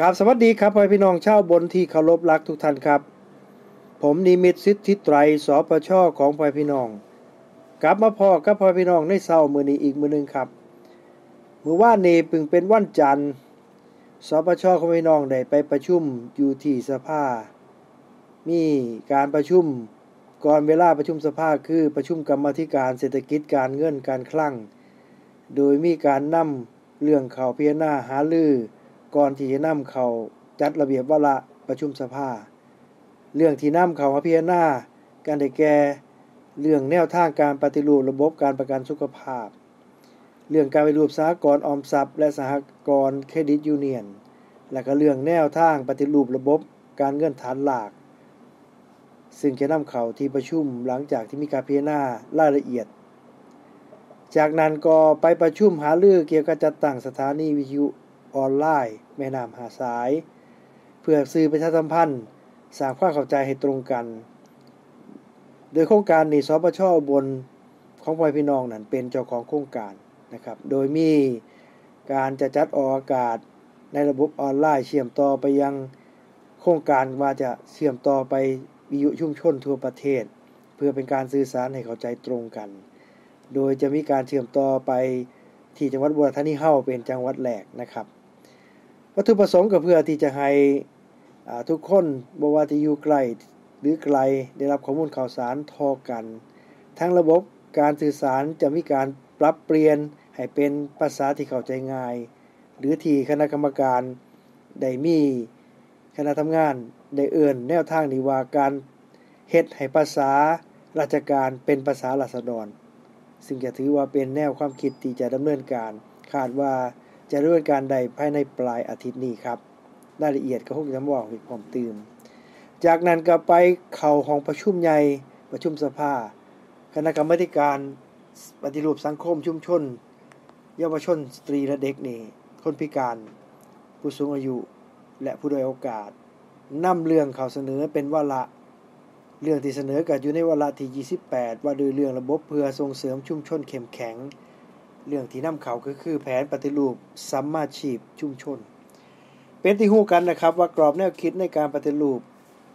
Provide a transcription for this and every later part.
ครับสวัสดีครับพ่อพี่น้องชาวบนที่เคารพรักทุกท่านครับ ผมนิมิตสิทธิไตรสปชของพ่อพี่น้อง กลับมาพ่อกับพ่อพี่น้องในเช้ามือนี้อีกมือนึงครับมือวานนี้ปึงเป็นวันจันทร์สปชของพี่น้องได้ไปประชุมอยู่ที่สภา มีการประชุมก่อนเวลาประชุมสภาคือประชุมกรรมธิการเศรษฐกิจการเงินการคลัง โดยมีการนำเรื่องข่าวพิจารณาหาลือ ก่อนที่จะนำเขาจัดระเบียบวาระประชุมสภา เรื่องที่นำเขามาพิจารณาการได้แก่เรื่องแนวทางการปฏิรูประบบการประกันสุขภาพ เรื่องการปฏิรูปสหกรณ์ออมทรัพย์ และสหกรณ์เครดิตยูเนียน และก็เรื่องแนวทางปฏิรูประบบการเงินฐานหลักซึ่งจะนำเขาที่ประชุมหลังจากที่มีการพิจารณารายละเอียด จากนั้นก็ไปประชุมหาเรื่องเกี่ยวกับจัดตั้งสถานีวิทยุ ออนไลน์ แม่น้ำหาสาย เพื่อสื่อประชาสัมพันธ์สร้างความเข้าใจให้ตรงกัน โดยโครงการนี้สปชบนของพ่อพี่น้องนั้นเป็นเจ้าของโครงการนะครับ โดยมีการจะจัดออกอากาศในระบบออนไลน์เชื่อมต่อไปยังโครงการว่าจะเชื่อมต่อไปวิทยุชุมชนทั่วประเทศ เพื่อเป็นการสื่อสารให้เข้าใจตรงกัน โดยจะมีการเชื่อมต่อไปที่จังหวัดบัวธานีเฮ้าเป็นจังหวัดแรกนะครับ วัตถุประสงค์ก็เพื่อที่จะให้ทุกคนบ่ว่าที่อยู่ใกลหรือไกลได้รับข้อมูลข่าวสารทอกัน ทั้งระบบการสื่อสารจะมีการปรับเปลี่ยนให้เป็นภาษาที่เข้าใจง่าย หรือที่คณะกรรมการได้มีคณะทำงานได้เอื่นแนวทางนี้ว่าการเฮ็ดให้ภาษาราชการเป็นภาษาราษฎร ซึ่งจะถือว่าเป็นแนวความคิดที่จะดำเนินการ คาดว่า จะดำเนินการใดภายในปลายอาทิตย์นี้ครับ รายละเอียดก็คงจะบอกให้พร้อมตื่มจากนั้นก็ไปเข้าห้องประชุมใหญ่ประชุมสภา คณะกรรมการปฏิรูปสังคมชุมชน เยาวชนสตรีและเด็กนี่คนพิการ ผู้สูงอายุและผู้ด้อยโอกาสนำเรื่องเขาเสนอเป็นวาระเรื่องที่เสนอก็อยู่ในวาระที่ 28 ว่าโดยเรื่องระบบเพื่อส่งเสริมชุมชนเข้มแข็ง เรื่องที่นำเขาก็คือแผนปฏิรูปสัมมาชีพชุมชน เป็นที่ฮู้กันนะครับว่ากรอบแนวคิดในการปฏิรูป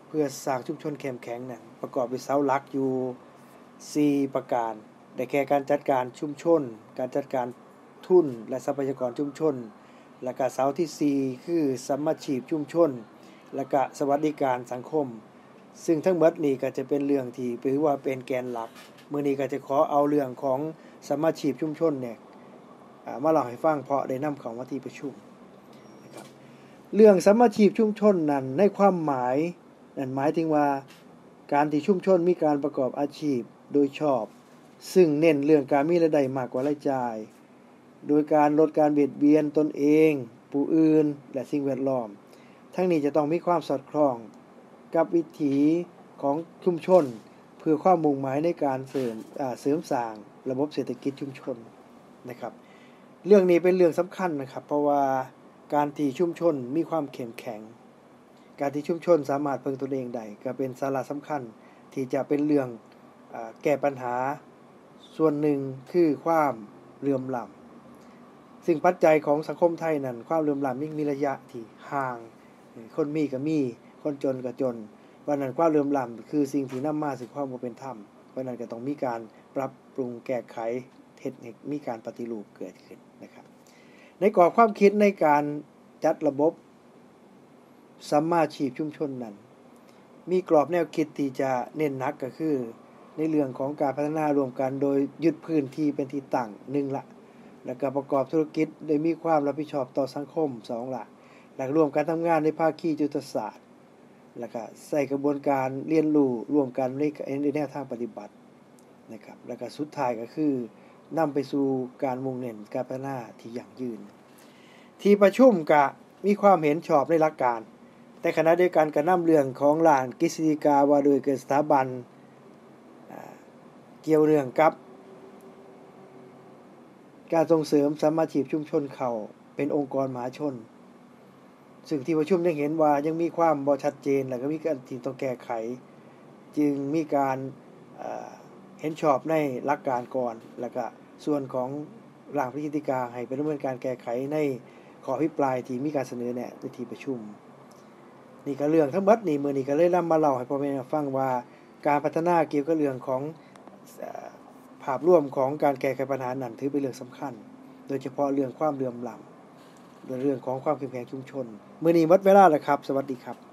เพื่อสร้างชุมชนเข้มแข็งนั้นประกอบด้วยเสาหลักอยู่ 4 ประการ ได้แก่การจัดการชุมชน การจัดการทุนและทรัพยากรชุมชน และก็เสาที่ 4 คือสัมมาชีพชุมชน และก็สวัสดิการสังคม ซึ่งทั้งหมดนี้ก็จะเป็นเรื่องที่ถือว่าเป็นแกนหลักมื้อนี้ก็จะขอเอาเรื่องของสมาชีพชุมชนเนี่ยมาเล่าให้ฟังเพราะได้นำเข้ามาที่ประชุมเรื่องสมมาชีพชุมชนนั้นในความหมายนั่นหมายถึงว่าการที่ชุมชนมีการประกอบอาชีพโดยชอบ ซึ่งเน้นเรื่องการมีรายได้มากกว่ารายจ่าย โดยการลดการเบียดเบียนตนเอง ผู้อื่น และสิ่งแวดล้อม ทั้งนี้จะต้องมีความสอดคล้อง กับวิถีของชุมชน เพื่อความมุ่งหมายในการเสริมเสริมสร้างระบบเศรษฐกิจชุมชนนะครับ เรื่องนี้เป็นเรื่องสำคัญนะครับ เพราะว่าการที่ชุมชนมีความเข้มแข็ง การที่ชุมชนสามารถเพิ่งตนเองได้ก็เป็นสาระสำคัญที่จะเป็นเรื่องอแก้ปัญหาส่วนหนึ่งคือความเลื่อมล้ำซึ่งปัจจัยของสังคมไทยนั้นความเลื่อมล้ำยิ่งมีระยะที่ห่าง คนมีก็มี คนจนก็จนวันนั้นความเลื่อมล้ำคือสิ่งที่นำมาสู่ความบ่เป็นธรรมเพราะนั้นก็ต้องมีการปรับปรุงแก้ไขเทคนิคมีการปฏิรูปเกิดขึ้นนะครับ ในกรอบความคิดในการจัดระบบสัมมาชีพชุมชนนั้น มีกรอบแนวคิดที่จะเน้นนักก็คือ ในเรื่องของการพัฒนารวมกันโดยยึดพื้นที่เป็นที่ตั้งหนึ่งละแล้วก็ประกอบธุรกิจโดยมีความรับผิดชอบต่อสังคมสองละหลักรวมการทำงานในภาคีจุตศาสตร์ แล้วก็ใส่กระบวนการเรียนรู้รวมกันในในแนวทางปฏิบัตินะครับแล้วก็สุดท้ายก็คือนำไปสู่การมุ่งเน้นการพัฒนาที่ยั่งยืน ที่ประชุมกะมีความเห็นชอบในหลักการ แต่ขณะเดียวกันก็นำเรื่องของหลานกฤษฎีกาว่าโดยเกิดสถาบันเกี่ยวเรื่องกับ การส่งเสริมสมาชิกชุมชนเขาเป็นองค์กรมหาชน ซึ่งที่ประชุมยังเห็นว่ายังมีความบ่ชัดเจน และก็มีการที่ต้องแก้ไข จึงมีการเห็นชอบในหลักการก่อน แล้วก็ส่วนของร่างพฤติกาให้เป็นดำเนินการแก้ไขในขอพิปรายที่มีการเสนอแนะในที่ประชุม นี่ก็เรื่องทั้งหมดนี่มื้อนี้ก็เลยนำมาเล่าให้พ่อแม่ฟังว่าการพัฒนาเกี่ยวกับเรื่องของภาพรวมของการแก้ไขปัญหานั้นถือเป็นเรื่องสำคัญ โดยเฉพาะเรื่องความเลื่อมล้ำ เรื่องของความเข้มแข็งชุมชน มือนี้วัดเวลาแล้วครับ สวัสดีครับ